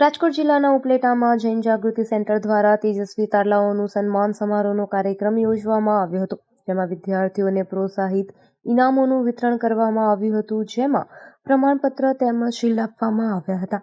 રાજકોટ જિલ્લાના ઉપલેટામાં જૈન જાગૃતિ સેન્ટર દ્વારા તેજસ્વી તારલાઓનું સન્માન સમારોહનો કાર્યક્રમ યોજવામાં આવ્યો હતો, જેમાં વિદ્યાર્થીઓને પ્રોત્સાહિત ઇનામોનું વિતરણ કરવામાં આવ્યું હતું, જેમાં પ્રમાણપત્ર તેમજ શીલ આપવામાં આવ્યા હતા.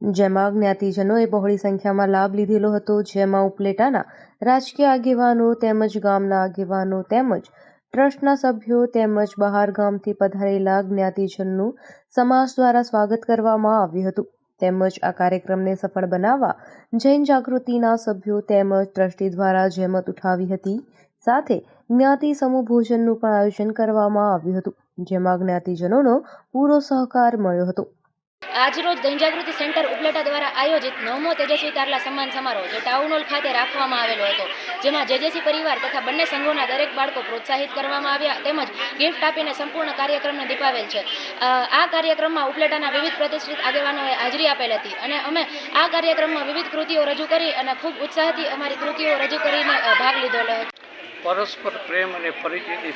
જેમાં જ્ઞાતિજનોએ બહોળી સંખ્યામાં લાભ લીધેલો હતો, જેમાં ઉપલેટાના રાજકીય આગેવાનો તેમજ ગામના આગેવાનો તેમજ ટ્રસ્ટના સભ્યો તેમજ બહાર ગામથી પધારેલા જ્ઞાતિજનનું સમાજ દ્વારા સ્વાગત કરવામાં આવ્યું હતું. તેમજ આ કાર્યક્રમને સફળ બનાવવા જૈન જાગૃતિના સભ્યો તેમજ ટ્રસ્ટી દ્વારા જહેમત ઉઠાવી હતી. સાથે જ્ઞાતિ સમૂહ ભોજનનું પણ આયોજન કરવામાં આવ્યું હતું, જેમાં જ્ઞાતિજનોનો પૂરો સહકાર મળ્યો હતો. આજરોજ જનજાગૃતિ સેન્ટર ઉપલેટા દ્વારા આયોજિત નવમો તેજસ્વી તારલા સન્માન સમારોહ, જે ટાઉન હોલ ખાતે રાખવામાં આવેલો હતો, જેમાં જેજેસી પરિવાર તથા બંને સંઘોના દરેક બાળકો પ્રોત્સાહિત કરવામાં આવ્યા તેમજ ગિફ્ટ આપીને સંપૂર્ણ કાર્યક્રમને દીપાવેલ છે. આ કાર્યક્રમમાં ઉપલેટાના વિવિધ પ્રતિષ્ઠિત આગેવાનોએ હાજરી આપેલ હતી અને અમે આ કાર્યક્રમમાં વિવિધ કૃતિઓ રજૂ કરી અને ખૂબ ઉત્સાહથી અમારી કૃતિઓ રજૂ કરીને ભાગ લીધેલો હતો. પરસ્પર પ્રેમ અને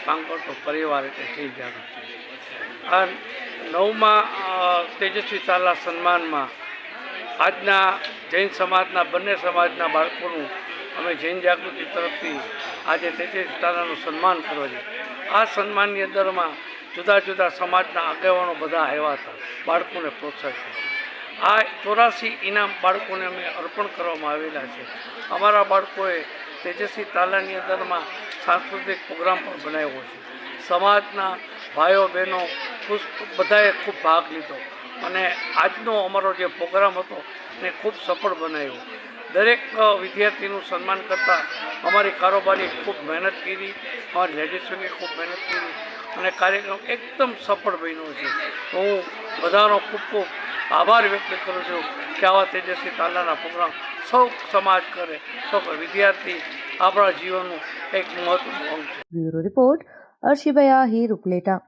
પાંગરતો પરિવાર એટલે જય જાગૃતિ. આ નવમાં તેજસ્વી તાલા સન્માનમાં આજના જૈન સમાજના, બંને સમાજના બાળકોનું અમે જૈન જાગૃતિ તરફથી આજે તેજસ્વી તાલાનું સન્માન કરવા છે આ સન્માનની અંદરમાં જુદા જુદા સમાજના આગેવાનો બધા આવ્યા હતા, બાળકોને પ્રોત્સાહિત આ ચોરાસી ઇનામ બાળકોને અમે અર્પણ કરવામાં આવેલા છે. અમારા બાળકોએ તેજસ્વી તાલાની અંદરમાં સાંસ્કૃતિક પ્રોગ્રામ પણ બનાવ્યો છે. સમાજના ભાઈઓ, બહેનો, ખુશ બધાએ ખૂબ ભાગ લીધો. અને આજનો અમારો જે પ્રોગ્રામ હતો એ ખૂબ સફળ બનાવ્યો. દરેક વિદ્યાર્થીનું સન્માન કરતાં અમારી કારોબારી ખૂબ મહેનત કરી, અમારી લેડીઝોની ખૂબ મહેનત કરી, અને કાર્યક્રમ એકદમ સફળ બન્યો છે. તો હું બધાનો ખૂબ ખૂબ આભાર વ્યક્ત કરું છું કે આવા તેજસ્વી તાલાના પ્રોગ્રામ સૌ સમાજ કરે, સૌ વિદ્યાર્થી આપણા જીવનનું એક મહત્વનું અંગ છે. Bureau report Arshibhai Ahir Upleta